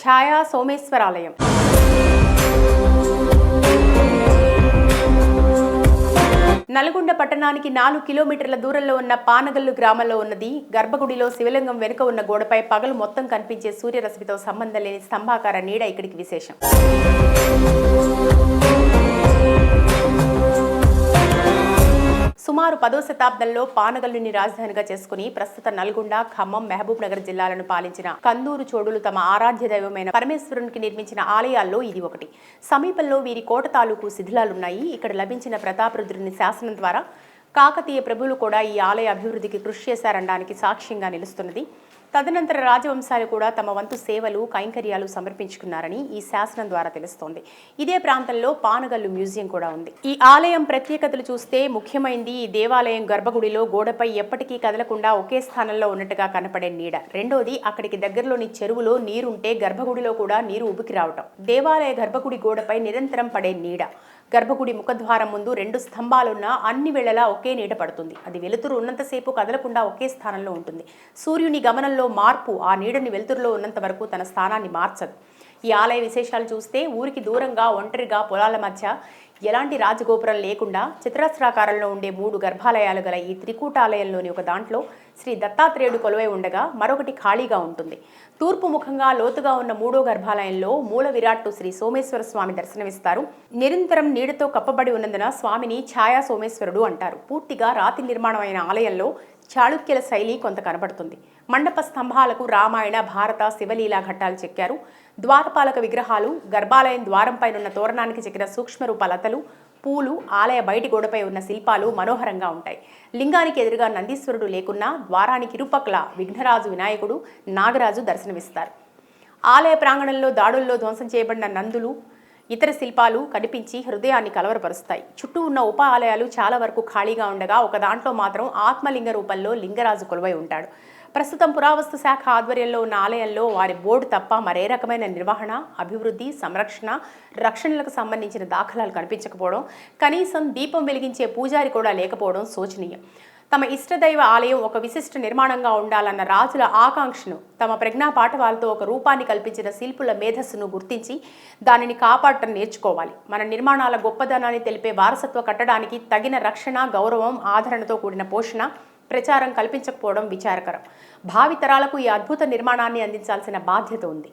ఛాయా సోమేశ్వరాలయం నల్గొండ పట్టణానికి నాలుగు కిలోమీటర్ల దూరంలో ఉన్న పానగల్లు గ్రామంలో ఉన్నది గర్భగుడిలో శివలింగం వెనుక ఉన్న గోడపై పగలు మొత్తం కనిపించే సూర్యరశ్మితో సంబంధం లేని స్తంభాకార నీడ ఇక్కడికి విశేషం. సుమారు పదో శతాబ్దంలో పానగల్లుని రాజధానిగా చేసుకుని ప్రస్తుత నల్గొండ ఖమ్మం మహబూబ్ నగర్ జిల్లాలను పాలించిన కందూరు చోడులు తమ ఆరాధ్య దైవమైన పరమేశ్వరునికి నిర్మించిన ఆలయాల్లో ఇది ఒకటి. సమీపంలో వీరి కోట తాలూకు శిథిలాలున్నాయి. ఇక్కడ లభించిన ప్రతాపరుద్రుని శాసనం ద్వారా కాకతీయ ప్రభువులు కూడా ఈ ఆలయ అభివృద్ధికి కృషి చేశారనడానికి సాక్ష్యంగా నిలుస్తున్నది. తదనంతర రాజవంశాలు కూడా తమ వంతు సేవలు కైంకర్యాలు సమర్పించుకున్నారని ఈ శాసనం ద్వారా తెలుస్తోంది. ఇదే ప్రాంతంలో పానగల్లు మ్యూజియం కూడా ఉంది. ఈ ఆలయం ప్రత్యేకతలు చూస్తే ముఖ్యమైనది ఈ దేవాలయం గర్భగుడిలో గోడపై ఎప్పటికీ కదలకుండా ఒకే స్థానంలో ఉన్నట్టుగా కనపడే నీడ. రెండోది అక్కడికి దగ్గరలోని చెరువులో నీరుంటే గర్భగుడిలో కూడా నీరు ఉబికి రావటం. దేవాలయ గర్భగుడి గోడపై నిరంతరం పడే నీడ. గర్భగుడి ముఖద్వారం ముందు రెండు స్తంభాలున్న అన్ని వేళలా ఒకే నీడ పడుతుంది. అది వెలుతురు ఉన్నంతసేపు కదలకుండా ఒకే స్థానంలో ఉంటుంది. సూర్యుని గమనంలో మార్పు ఆ నీడని వెలుతురులో ఉన్నంత వరకు తన స్థానాన్ని మార్చదు. ఈ ఆలయ విశేషాలు చూస్తే ఊరికి దూరంగా ఒంటరిగా పొలాల మధ్య ఎలాంటి రాజగోపురం లేకుండా చిత్రాస్త్రాకారంలో ఉండే మూడు గర్భాలయాలు గల ఈ త్రికూటాలయంలోని ఒక దాంట్లో శ్రీ దత్తాత్రేయుడు కొలువై ఉండగా మరొకటి ఖాళీగా ఉంటుంది. తూర్పు ముఖంగా లోతుగా ఉన్న మూడో గర్భాలయంలో మూల విరాట్టు శ్రీ సోమేశ్వర స్వామి దర్శనమిస్తారు. నిరంతరం నీడతో కప్పబడి ఉన్నందున స్వామిని ఛాయా సోమేశ్వరుడు అంటారు. పూర్తిగా రాతి నిర్మాణమైన ఆలయంలో చాళుక్యుల శైలి కొంత కనబడుతుంది. మండప స్తంభాలకు రామాయణ భారత శివలీలా ఘట్టాలు చెక్కారు. ద్వారపాలక విగ్రహాలు గర్భాలయం ద్వారంపై ఉన్న తోరణానికి చెక్కిన సూక్ష్మరూప లతలు పూలు ఆలయ బయటి గోడపై ఉన్న శిల్పాలు మనోహరంగా ఉంటాయి. లింగానికి ఎదురుగా నందీశ్వరుడు లేకున్నా ద్వారానికి ఇరుపక్కల విఘ్నరాజు వినాయకుడు నాగరాజు దర్శనమిస్తారు. ఆలయ ప్రాంగణంలో దాడుల్లో ధ్వంసం చేయబడిన నందులు ఇతర శిల్పాలు కనిపించి హృదయాన్ని కలవరపరుస్తాయి. చుట్టూ ఉన్న ఉప ఆలయాలు చాలా వరకు ఖాళీగా ఉండగా ఒక దాంట్లో మాత్రం ఆత్మలింగ రూపంలో లింగరాజు కొలువై ఉంటాడు. ప్రస్తుతం పురావస్తు శాఖ ఆధ్వర్యంలో ఉన్న ఆలయంలో వారి బోర్డు తప్ప మరే రకమైన నిర్వహణ అభివృద్ధి సంరక్షణ రక్షణలకు సంబంధించిన దాఖలాలు కనిపించకపోవడం కనీసం దీపం వెలిగించే పూజారి కూడా లేకపోవడం శోచనీయం. తమ ఇష్టదైవ ఆలయం ఒక విశిష్ట నిర్మాణంగా ఉండాలన్న రాజుల ఆకాంక్షను తమ ప్రజ్ఞా పాఠవాలతో ఒక రూపాన్ని కల్పించిన శిల్పుల మేధస్సును గుర్తించి దానిని కాపాడటం నేర్చుకోవాలి. మన నిర్మాణాల గొప్పదనాన్ని తెలిపే వారసత్వ కట్టడానికి తగిన రక్షణ గౌరవం ఆదరణతో కూడిన పోషణ ప్రచారం కల్పించకపోవడం విచారకరం. భావితరాలకు ఈ అద్భుత నిర్మాణాన్ని అందించాల్సిన బాధ్యత ఉంది.